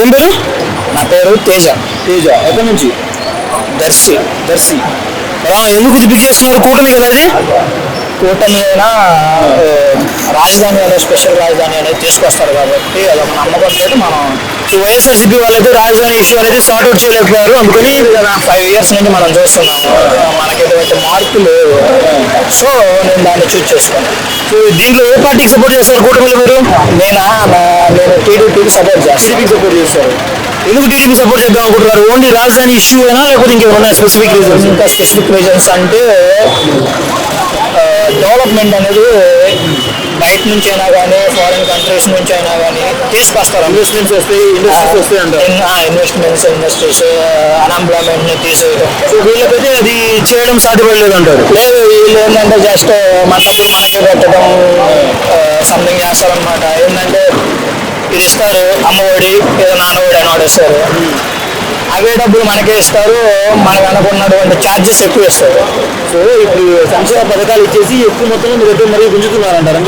ఏం పేరు? నా పేరు తేజ. తేజ. ఎక్కడి నుంచి? దర్శి. దర్శి. ఎందుకు ఇది పిక్ చేస్తున్నారు? కూటమి కదా ఇది? కూటమి అయినా రాజధాని అనే స్పెషల్ రాజధాని అనేది తీసుకొస్తారు కాబట్టి అది మన నమ్మకంతో మనం వైఎస్ఆర్సీపీ వాళ్ళైతే రాజధాని ఇష్యూ అనేది సార్ట్ అవుట్ చేయలేకపోయారు. అందుకని ఫైవ్ ఇయర్స్ నుంచి మనం చూస్తున్నాము. మనకి ఎటువంటి మార్పు లేవు సో నేను దాన్ని చూస్ చేసుకున్నాను సో దీంట్లో ఏ పార్టీకి సపోర్ట్ చేస్తారు కూటమిలో మీరు? నేనా? నా- నేను టీడీపీకి సపోర్ట్ చేస్తాను టీడీపీ సపోర్ట్ చేస్తారు. ఎందుకు టీడీపీ సపోర్ట్ చేద్దాం అనుకుంటున్నారు? ఓన్లీ రాజధాని ఇష్యూ అయినా లేకపోతే ఇంకేమైనా స్పెసిఫిక్ రీజన్స్ ఇంకా స్పెసిఫిక్ రీజన్స్ అంటే డెవలప్మెంట్ అనేది బయట నుంచి అయినా కానీ ఫారిన్ కంట్రీస్ నుంచి అయినా కానీ తీసుకొస్తారు. ఇన్వెస్ట్మెంట్స్ వస్తాయి ఇండస్ట్రీస్ వస్తాయి ఇన్వెస్ట్మెంట్స్ ఇండస్ట్రీస్ అన్ఎంప్లాయ్మెంట్ని తీసేయడం సో వీళ్ళకైతే అది చేయడం సాధ్యపడలేదు అంటారు లేదు వీళ్ళు ఏంటంటే జస్ట్ మన డబ్బులు మనకే పెట్టడం సంథింగ్ చేస్తారనమాట ఏంటంటే ఇది ఇస్తారు అమ్మఒడి ఏదో నాన్నఒడి అని వాడేస్తారు అవే డబ్బులు మనకే ఇస్తారు మనకు అనుకున్నటువంటి ఛార్జెస్ ఎక్కువ ఇస్తారు. సో ఇప్పుడు సంక్షేమ పథకాలు ఇచ్చేసి ఎక్కువ మొత్తంలో మీరు అయితే మరీ గుంజుతున్నారు అంటారు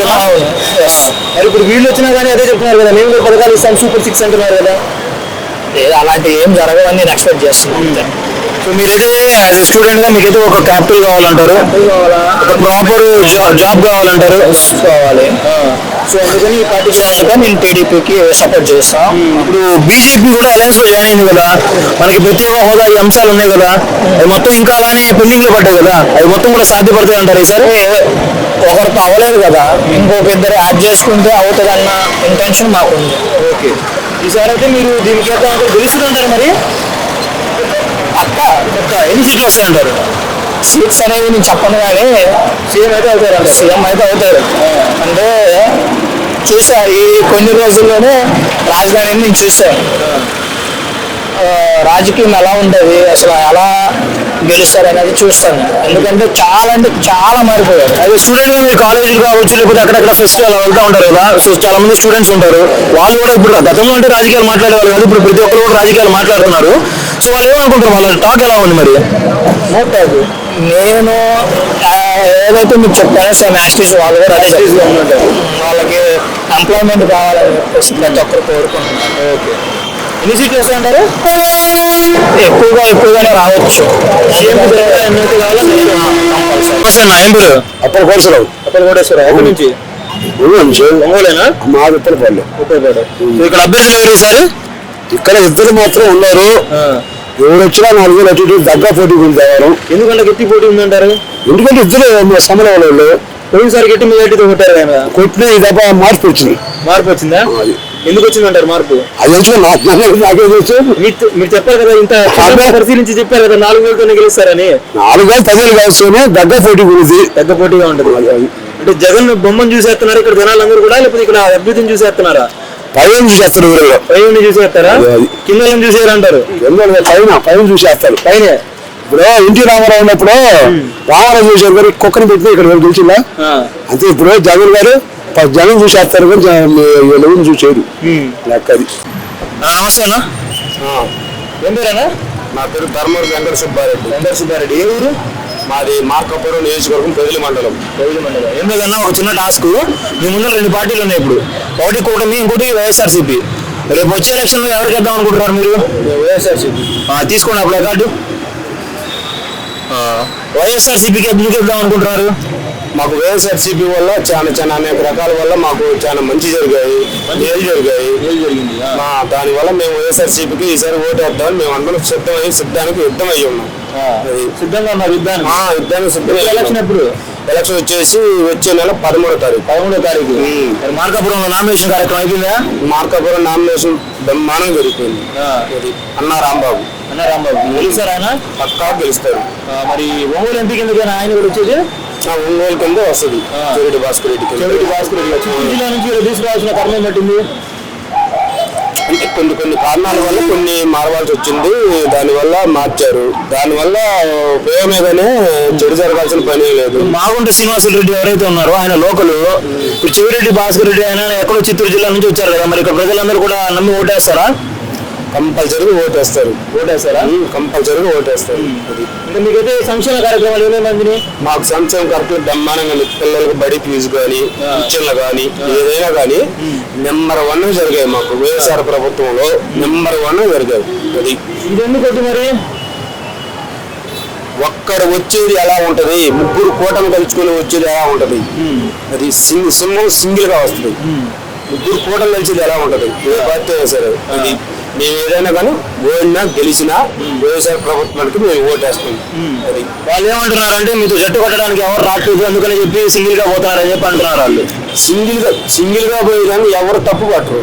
మరి ఇప్పుడు వీళ్ళు వచ్చినా కానీ అదే చెప్తున్నారు కదా మేము కూడా పథకాలు ఇస్తాం సూపర్ సిక్స్ అంటున్నారు కదా. అలాంటి ఏం జరగవని నేను ఎక్స్పెక్ట్ చేస్తున్నాను సో మీరైతే యాజ్ స్టూడెంట్గా మీకైతే ఒక క్యాపిటల్ కావాలంటారు. ఒక ప్రాపర్ జాబ్ కావాలంటారు. కావాలి. సో అందుకని ఈ పార్టీ అందుకని నేను టీడీపీకి సపోర్ట్ చేస్తాం. ఇప్పుడు బీజేపీ కూడా అలయన్స్లో జాయిన్ అయింది కదా మనకి ప్రత్యేక హోదా ఈ అంశాలు ఉన్నాయి కదా అవి మొత్తం ఇంకా అలానే పెండింగ్లో పడ్డాయి కదా అవి మొత్తం కూడా సాధ్యపడతాయి అంటారు ఈసారి ఒకరితో అవ్వలేదు కదా ఇంకొక ఇద్దరు యాడ్ చేసుకుంటే అవుతుందన్న ఇంటెన్షన్ మాకుంది. ఓకే. ఈసారి అయితే మీరు దీనికి గెలుస్తుంటారు మరి? అక్క ఎన్ని సీట్లు వస్తాయంటారు? సీట్స్ అనేవి నేను చెప్పను కానీ సీఎం అయితే అవుతారు అంటే సీఎం అయితే అవుతారు. అంటే చూసా ఈ కొన్ని రోజుల్లోనే రాజధానిని నేను చూసాను రాజకీయం ఎలా ఉంటుంది? అసలు ఎలా గెలుస్తారు అనేది చూస్తాను. ఎందుకంటే చాలా అంటే చాలా మారిపోయారు. అదే స్టూడెంట్ మీరు కాలేజీలు కావచ్చు లేకపోతే అక్కడక్కడ ఫెస్టివల్ వెళ్తూ ఉంటారు కదా. సో చాలా మంది స్టూడెంట్స్ ఉంటారు. వాళ్ళు కూడా ఇప్పుడు గతంలో అంటే రాజకీయాలు మాట్లాడేవాళ్ళు కాదు ఇప్పుడు ప్రతి ఒక్కరు కూడా రాజకీయాలు మాట్లాడుతున్నారు. సో వాళ్ళు ఏమనుకుంటారు? వాళ్ళ టాక్ ఎలా ఉంది మరి? నేను ఏదైతే మీకు చెప్పానో సేమ్ యాస్టీస్ వాళ్ళు కూడా అదే. వాళ్ళకి ఎంప్లాయ్మెంట్ కావాలని చెప్పేసి ప్రతి ఒక్కరు కోరుకుంటున్నారు. ఓకే సీట్లు వస్తాయంటారు ఎక్కువగా ఎక్కువగానే రావచ్చు. నమస్తే అన్న ఏం పేరు? అప్పటి కోర్సురావు అప్పటి కోటేశ్వర ఎక్కడి నుంచి? ఒంగోలేనా? మా విత్తలపల్లి ఉప్పలపేట సో ఇక్కడ అభ్యర్థులు ఎవరు ఈసారి? ఇక్కడ ఇద్దరు మాత్రం ఉన్నారు. ఎవరు వచ్చినా నాలుగు వేలు అటు ఇటు దగ్గర పోటీ ఉంది దేవారం ఎందుకంటే గట్టి పోటీ ఉందంటారు? ఎందుకంటే ఇద్దరు సమల వాళ్ళు. పోయినసారి గట్టి మెజార్టీతో కొట్టారు ఆయన కొట్టిన ఈ దెబ్బ మార్పు వచ్చింది. మార్పు వచ్చిందా? అది. ఎందుకు వచ్చిందంటారు మార్పు? అది నాకు తెలుసు? మీరు చెప్పారు కదా ఇంత పరిశీలించి చెప్పారు కదా నాలుగు వేలతోనే గెలుస్తారని. నాలుగు వేలు పదివేలు కాస్తేనే దగ్గర పోటీ ఉంది పెద్ద పోటీగా ఉంటుంది. అంటే జగన్ బొమ్మను చూసేస్తున్నారు ఇక్కడ జనాలందరూ కూడా లేకపోతే ఇక్కడ అభివృద్ధిని చూసేస్తున్నారా? పైన చూసేస్తారు ఊరిలో పైన చూసేస్తారా. కింద చూసేయారంటారు ఎందుకంటే పైన పైన చూసేస్తారు. పైన? ఇప్పుడు ఎన్టీ రామారావు ఉన్నప్పుడు రామారావు చూసారు కానీ కుక్కని పెట్టి ఇక్కడ తెలిసిందా అంతే ఇప్పుడు జగన్ గారు జనం చూసేస్తారు కానీ లెక్క అది. నమస్తే అన్న. ఏం పేరేనా నా పేరు ధర్మవరం వెంకట సుబ్బారెడ్డి. వెంకట సుబ్బారెడ్డి. ఏ ఊరు? మాది మార్కాపురం నియోజకవర్గం పెదలి మండలం. రౌలి మండలం. ఏం లేదన్నా ఒక చిన్న టాస్క్. మీ ముందర రెండు పార్టీలు ఉన్నాయి ఇప్పుడు. ఒకటి కూటమి ఇంకోటి వైఎస్ఆర్సీపీ. రేపు వచ్చే ఎలక్షన్లో ఎవరికి వేద్దాం అనుకుంటున్నారు మీరు? వైఎస్ఆర్సీపీ. ఆ, తీసుకోండి అప్పుడు కార్డు వైఎస్ఆర్సీపీకి ఎందుకు వేద్దాం అనుకుంటున్నారు? మాకు వైఎస్ఆర్సీపీ వల్ల చాలా చాలా అనేక రకాల వల్ల మాకు చాలా మంచి జరిగాయి. మేలు జరిగాయి. జరిగింది మా దాని వల్ల మేము వైఎస్ఆర్సీపీకి ఈసారి ఓటు వేద్దామని మేము అందరం సిద్ధమై సిద్ధానికి యుద్ధం అయ్యి ఉన్నాం. సిద్ధంగా ఉన్నారు యుద్ధానికి? ఆ, యుద్ధానికి సిద్ధమై ఎలక్షన్ ఎప్పుడు? ఎలక్షన్ వచ్చేసి వచ్చే నెల పదమూడో తారీఖు. పదమూడో తారీఖు. ఉమ్. మరి మార్కాపురంలో నామినేషన్ కార్యక్రమం అయిపోయిందా? మార్కాపురం నామినేషన్ బ్రహ్మాండంగా జరిగిపోయింది. అన్నా రాంబాబు. అన్న రాంబాబు. గెలుస్తారు ఆయన పక్కా గెలుస్తారు. మరి ఒంగోలు ఎంపీ కింద ఆయన కూడా వచ్చేది? ఒంగోలు కింద వస్తుంది. చెవిటి భాస్కర్ రెడ్డి చెవిటి భాస్కర్ రెడ్డి. చిత్తూరు జిల్లా నుంచి ఇక్కడ తీసుకురావాల్సిన కర్మం పట్టింది అంటే కొన్ని కొన్ని కారణాల వల్ల కొన్ని మారవలసి వచ్చింది. దానివల్ల మార్చారు. దానివల్ల ఉపయోగమేగానే చెడు జరగాల్సిన పని లేదు. మాగుంట శ్రీనివాసులు రెడ్డి ఎవరైతే ఉన్నారో ఆయన లోకల్. ఇప్పుడు చెవిరెడ్డి భాస్కర్ రెడ్డి ఆయన ఎక్కడో చిత్తూరు జిల్లా నుంచి వచ్చారు కదా. మరి ఇక్కడ ప్రజలందరూ కూడా నమ్మి ఓటేస్తారా? కంపల్సరీగా ఓటేస్తారు. ఓటేస్తారా? కంపల్సరీగా ఓటేస్తారు. మీకైతే సంక్షేమ కార్యక్రమాలు ఏమేమి మాకు సంక్షేమ కరెక్ట్ బ్రహ్మాండంగా. పిల్లలకు బడి ఫీజు కానీ కిచెన్లు కానీ ఏదైనా కానీ నెంబర్ వన్ జరిగాయి మాకు. వైఎస్ఆర్ ప్రభుత్వంలో నెంబర్ వన్ జరిగాయి. అది ఇది ఎందుకు మరి? ఒక్కడ వచ్చేది ఎలా ఉంటది? ముగ్గురు కూటమి కలుచుకొని వచ్చేది ఎలా ఉంటది? అది సింగ్ సింహం సింగిల్గా వస్తుంది ముగ్గురు కూటమి కలిసేది ఎలా ఉంటది? ఏ పార్టీ సరే. అది మేము ఏదైనా కానీ ఓడినా గెలిచినా వ్యవసాయ ప్రభుత్వానికి మేము ఓటేస్తాం. అది. వాళ్ళు ఏమంటున్నారు అంటే మీతో జట్టు కొట్టడానికి ఎవరు రావట్లేదు అందుకని చెప్పి సింగిల్గా పోతున్నారని చెప్పి అంటున్నారు వాళ్ళు. సింగిల్గా సింగిల్గా పోయేదాన్ని ఎవరు తప్పు పట్టరు.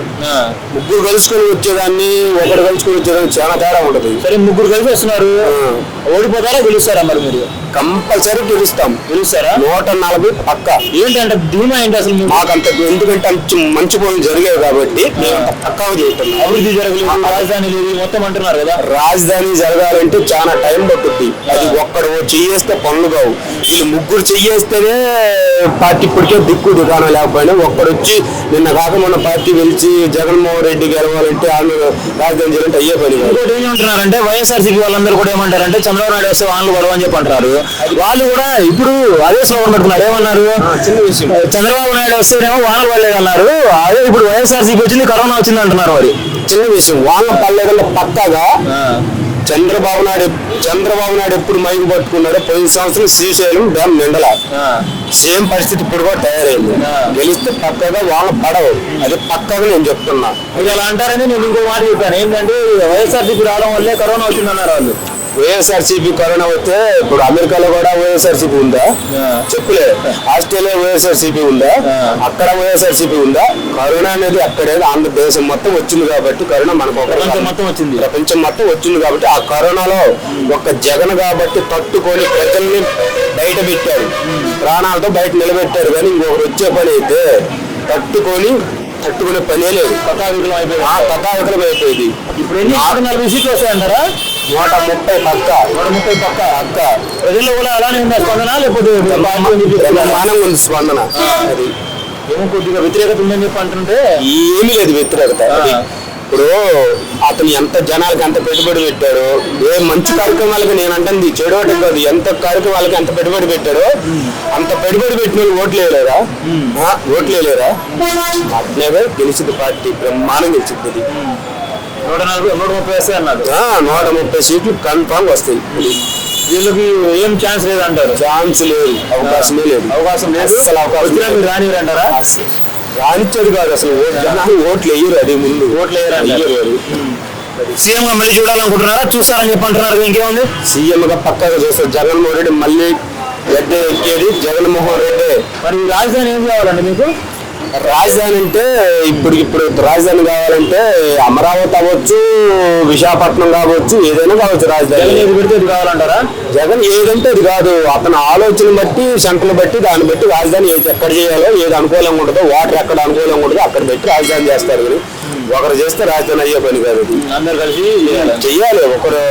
ముగ్గురు కలుసుకొని వచ్చేదాన్ని ఒకరు కలుసుకొని వచ్చేదాన్ని చాలా తేడా ఉంటది. సరే ముగ్గురు కలిసి వస్తున్నారు. ఓడిపోతారా గెలుస్తారా మరి మీరు? కంపల్సరీ గెలుస్తాం. గెలుస్తారా? నూట నలభై పక్క. ఏంటంటే ధీమా ఏంటి అసలు మీకు? మాకంత ఎందుకంటే మంచి పనులు జరిగాయి కాబట్టి పక్కాగా చేస్తున్నాం అభివృద్ధి జరగలేదు రాజధాని లేదు మొత్తం అంటున్నారు కదా. రాజధాని జరగాలంటే చాలా టైం పట్టుద్ది. అది ఒక్కడు చెయ్యేస్తే పనులు కావు. వీళ్ళు ముగ్గురు చెయ్యేస్తేనే పార్టీ ఇప్పటికే దిక్కు దుకాణం లేకపోయినా ఒక్కడు వచ్చి నిన్న కాక మొన్న పార్టీ గెలిచి జగన్మోహన్ రెడ్డి గెలవాలంటే ఆమె రాజధాని చేయాలంటే అయ్యే పని ఇంకోటి ఏమంటున్నారంటే వైఎస్ఆర్సీపీ వాళ్ళందరూ కూడా ఏమంటారంటే చంద్రబాబు నాయుడు వస్తే వాళ్ళు గొడవ అని చెప్పి అంటారు వాళ్ళు కూడా ఇప్పుడు అదే స్లోగన్ పెట్టుకున్నారు ఏమన్నారు? చిన్న విషయం. చంద్రబాబు నాయుడు వస్తేనేమో వానలు పడలేదు అన్నారు అదే ఇప్పుడు వైఎస్ఆర్సీపీ వచ్చింది కరోనా వచ్చింది అంటున్నారు మరి. చిన్న విషయం. వాన పడలేదంటే పక్కాగా చంద్రబాబు నాయుడు చంద్రబాబు నాయుడు ఎప్పుడు మైకు పట్టుకున్నాడో పోయిన సంవత్సరం శ్రీశైలం డ్యామ్ నిండల. సేమ్ పరిస్థితి ఇప్పుడు కూడా తయారైంది. గెలిస్తే పక్కగా వాళ్ళ పడవు. అది పక్కగా నేను చెప్తున్నా. మీరు అలా అంటారని నేను ఇంకో మాట చెప్పాను. ఏంటంటే వైఎస్ఆర్సీపీ రావడం వల్లే కరోనా వచ్చింది అన్నారు వాళ్ళు. వైఎస్ఆర్సీపీ కరోనా వస్తే ఇప్పుడు అమెరికాలో కూడా వైఎస్ఆర్సీపీ ఉందా? చెప్పులే. ఆస్ట్రేలియా వైఎస్ఆర్సీపీ ఉందా? అక్కడ వైఎస్ఆర్సీపీ ఉందా? కరోనా అనేది అక్కడే ఆంధ్రదేశం మొత్తం వచ్చింది కాబట్టి కరోనా మనకు ఒక ప్రపంచం మొత్తం వచ్చింది. ప్రపంచం మొత్తం వచ్చింది కాబట్టి ఆ కరోనాలో ఒక జగన్ కాబట్టి తట్టుకొని ప్రజల్ని బయట పెట్టారు. ప్రాణాలతో బయట నిలబెట్టారు కానీ ఇంకొకరు వచ్చే పని అయితే తట్టుకొని తట్టుకునే పనే లేదు. కథావికులం అయిపోయింది. ఆ కథావికలం అయిపోయింది. ఇప్పుడు ఎన్ని ఆరు నలభై సీట్లు వస్తాయంటారా? నూట ముప్పై పక్క నూట ముప్పై పక్క అక్క. ప్రజల్లో కూడా అలానే ఉందా స్పందన? లేకపోతే బ్రహ్మాండంగా ఉంది స్పందన. అది. ఏమో కొద్దిగా వ్యతిరేకత ఉందని చెప్పి అంటుంటే? ఏమీ లేదు వ్యతిరేకత. ఇప్పుడు అతను ఎంత జనాలకి ఎంత పెట్టుబడి పెట్టాడు ఏ మంచి కార్యక్రమాలకి నేను అంటుంది చెడు అంటే కాదు ఎంత కార్యక్రమాలకి ఎంత పెట్టుబడి పెట్టాడో అంత పెట్టుబడి పెట్టిన వాళ్ళు ఓట్లు వేయలేరా? ఓట్లు వేయలేరా? అట్లేవే గెలిచింది పార్టీ బ్రహ్మాండం గెలిచింది. నూట ముప్పై సీట్లు కన్ఫామ్ వస్తాయి. వీళ్ళకి ఏం ఛాన్స్ లేదంటారు? ఛాన్స్ లేదు. అవకాశమే లేదు. అవకాశం లేదు. అస్సలు అవకాశం రానివ్వరంటారా? అస్సలు. రానిచ్చేది కాదు అసలు. ఓ- జనాలు ఓట్లు వేయరు అది ముందు. ఓట్లు వేయరు అంటారు. అది. సీఎం గా మళ్ళీ చూడాలనుకుంటున్నారా? చూస్తారని చెప్పి అంటున్నారు కదా, ఇంకేముంది? సీఎం గా పక్కగా చూస్తారు. జగన్మోహన్ రెడ్డి మళ్ళీ గడ్డ ఎక్కేది. జగన్మోహన్ రెడ్డి. మరి రాజధాని ఏం కావాలండి మీకు? రాజధాని అంటే ఇప్పుడు ఇప్పుడు రాజధాని కావాలంటే అమరావతి అవ్వచ్చు విశాఖపట్నం కావచ్చు ఏదైనా కావచ్చు రాజధాని. ఏది పెడితే ఇది కావాలంటారా? జగన్ ఏదంటే అది కాదు. అతని ఆలోచన బట్టి సెంటర్లు బట్టి దాన్ని బట్టి రాజధాని ఏది ఎక్కడ చేయాలో ఏది అనుకూలంగా ఉంటుందో వాటర్ ఎక్కడ అనుకూలంగా ఉంటుందో అక్కడ పెట్టి రాజధాని చేస్తారు కానీ ఒకరు చేస్తే రాజధాని అయ్యే పని కాదు అది అందరు కలిసి చేయాలి. చెయ్యాలి ఒకరు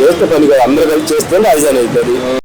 చేస్తే పని కాదు. అందరూ కలిసి చేస్తే రాజధాని అవుతుంది.